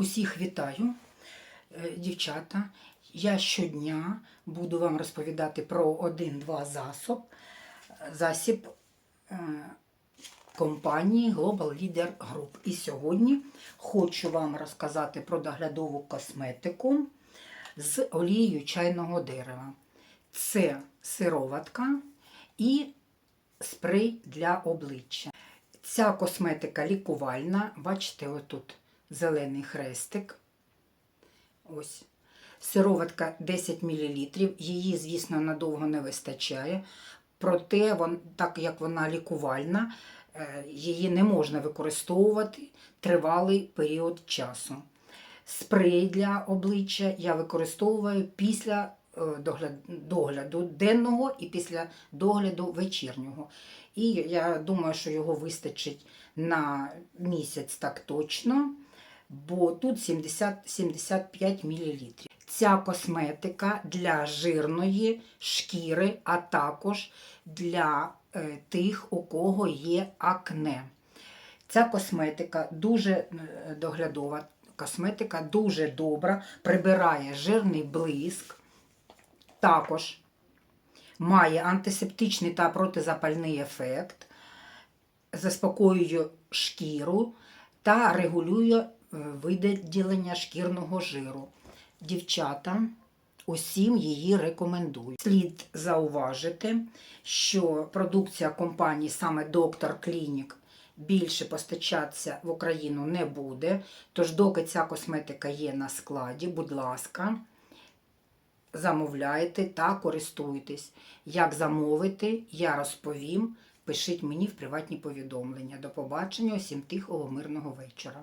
Усіх вітаю, е, дівчата. Я щодня буду вам розповідати про один-два засоб, засіб е, компанії Global Leader Group. І сьогодні хочу вам розказати про доглядову косметику з олією чайного дерева. Це сироватка і спрей для обличчя. Ця косметика лікувальна. Бачите, отут зелений хрестик. Ось. Сироватка 10 мл. Її, звісно, надовго не вистачає. Проте, так як вона лікувальна, е, її не можна використовувати тривалий період часу. Спрей для обличчя я використовую після е, догляду денного і після догляду вечірнього. І я думаю, що його вистачить на місяць так точно, бо тут 70-75 мл. Ця косметика для жирної шкіри, а також для е, тих, у кого є акне. Ця косметика дуже е, доглядова, косметика дуже добра, прибирає жирний блиск, також має антисептичний та протизапальний ефект, заспокоює шкіру та регулює виділення шкірного жиру. Дівчата, усім її рекомендую. Слід зауважити, що продукція компанії саме Доктор Клінік більше постачатися в Україну не буде. Тож, доки ця косметика є на складі, будь ласка, замовляйте та користуйтесь. Як замовити, я розповім. Пишіть мені в приватні повідомлення. До побачення, усім тихого, мирного вечора.